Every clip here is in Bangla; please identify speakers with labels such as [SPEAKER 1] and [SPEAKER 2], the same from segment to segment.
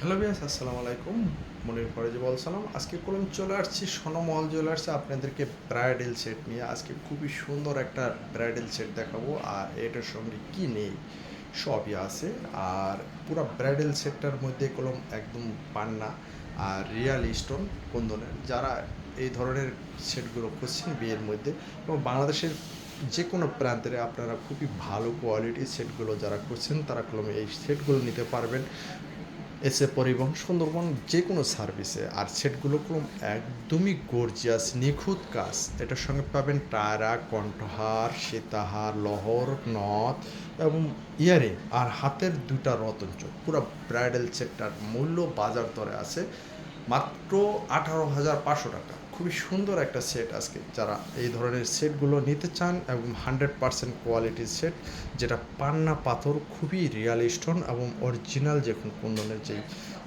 [SPEAKER 1] হ্যালো বিয়াস আসসালামু আলাইকুম। মনির ফরেজি বলছিলাম আজকে কলম চলে আসছি সোনমহল আসছে আপনাদেরকে ব্রাইডাল সেট নিয়ে। আজকে খুবই সুন্দর একটা ব্রাইডাল সেট দেখাবো। আর এটার সঙ্গে কি নেই, সবই আছে। আর পুরো ব্রাইডাল সেটটার মধ্যে কলম একদম পান্না আর রিয়াল স্টোন কুন্দনের। যারা এই ধরনের সেটগুলো খুঁজছেন বিয়ের মধ্যে, এবং বাংলাদেশের যে কোনো প্রান্তের আপনারা খুবই ভালো কোয়ালিটির সেটগুলো যারা করছেন তারা কলমে এই সেটগুলো নিতে পারবেন। এসে পরিবহন সুন্দরবন যে কোনো সার্ভিসে, আর সেটগুলো কোনো একদমই গর্জিয়াস নিখুঁত কাজ। এটার সঙ্গে পাবেন টায়রা, কণ্ঠহার, সীতাহার, লহর নথ এবং ইয়ারিং। আর হাতের দুটা রতন চোখ, পুরো ব্রাইডাল সেটটার মূল্য বাজার দরে আছে মাত্র আঠারো হাজার পাঁচশো টাকা। খুবই সুন্দর একটা সেট আজকে। যারা এই ধরনের সেটগুলো নিতে চান এবং হান্ড্রেড পার্সেন্ট কোয়ালিটির সেট যেটা পান্না পাথর খুবই রিয়াল স্টোন এবং অরিজিনাল যে কুন্দনের যেই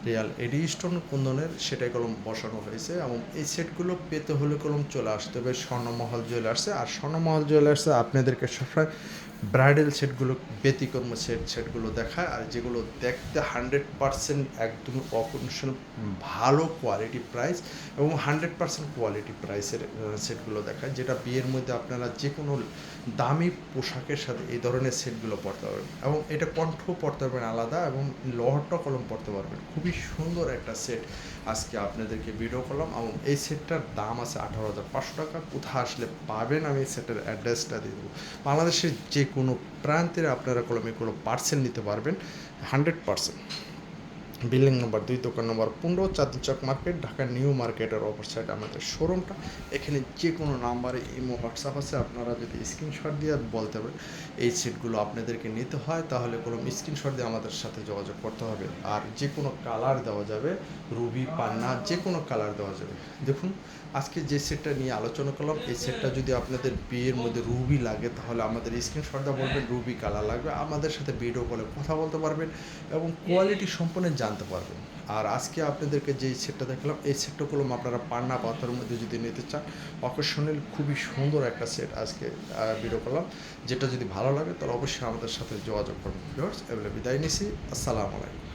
[SPEAKER 1] রিয়াল এডি স্টোন কুন্দনের, সেটাই কলম বসানো হয়েছে এবং এই সেটগুলো পেতে হলে কলম চলে আসতে হবে, স্বর্ণমহল জুয়েলার্সে আর স্বর্ণমহল জুয়েলার্সে আপনাদেরকে সবসময় ব্রাইডাল সেটগুলো ব্যতিক্রম সেট সেটগুলো দেখায় আর যেগুলো দেখতে হান্ড্রেড পার্সেন্ট একদম অকন্ডিশনাল ভালো কোয়ালিটি প্রাইস এবং হান্ড্রেড পার্সেন্ট কোয়ালিটি প্রাইসের সেটগুলো দেখায় যেটা বিয়ের মধ্যে আপনারা যে কোনো দামি পোশাকের সাথে এই ধরনের সেটগুলো পরতে পারবেন এবং এটা কণ্ঠ পরতে পারবেন আলাদা এবং লহরটা কলম পরতে পারবেন। খুবই সুন্দর একটা সেট আজকে আপনাদেরকে ভিডিও করলাম এবং এই সেটটার দাম আছে আঠারো হাজার পাঁচশো টাকা। কোথায় আসলে পাবেন আমি সেটের অ্যাড্রেসটা দিয়ে দেবো। বাংলাদেশের যে কোনো প্রান্তের আপনারা কলমে কোনো পার্সেন্ট নিতে পারবেন হান্ড্রেড পার্সেন্ট বিল্ডিং নম্বর দুই, দোকান নম্বর পনেরো চাঁদনি চক মার্কেট ঢাকা নিউ মার্কেটের অপর সাইড আমাদের শোরুমটা এখানে যে কোনো নাম্বারে ইমো, হোয়াটসঅ্যাপ আছে, আপনারা যদি স্ক্রিনশট দিয়ে বলতে পারেন, এই সিটগুলো আপনাদেরকে নিতে হয়, তাহলে কোনো স্ক্রিনশট দিয়ে আমাদের সাথে যোগাযোগ করতে হবে। আর যে কোনো কালার দেওয়া যাবে রুবি পান্না যে কোনো কালার দেওয়া যাবে। দেখুন, আজকে যে সেটটা নিয়ে আলোচনা করলাম, এই সেটটা যদি আপনাদের বিয়ের মধ্যে রুবি লাগে, তাহলে আমাদের স্ক্রিনশট দিয়ে বলবেন রুবি কালার লাগবে। আমাদের সাথে ভিডিও কলে কথা বলতে পারবেন এবং কোয়ালিটি সম্পূর্ণ জানতে পারবেন। আর আজকে আপনাদেরকে যে সেটটা দেখলাম, এই সেটটা করলাম আপনারা পান্না পাথরের মধ্যে যদি নিতে চান অকেশনাল খুবই সুন্দর একটা সেট আজকে ভিডিও করলাম। যেটা যদি ভালো লাগে, তাহলে অবশ্যই আমাদের সাথে যোগাযোগ করবেন ভিউয়ার্স এবারে বিদায় নিছি। আসসালামু আলাইকুম।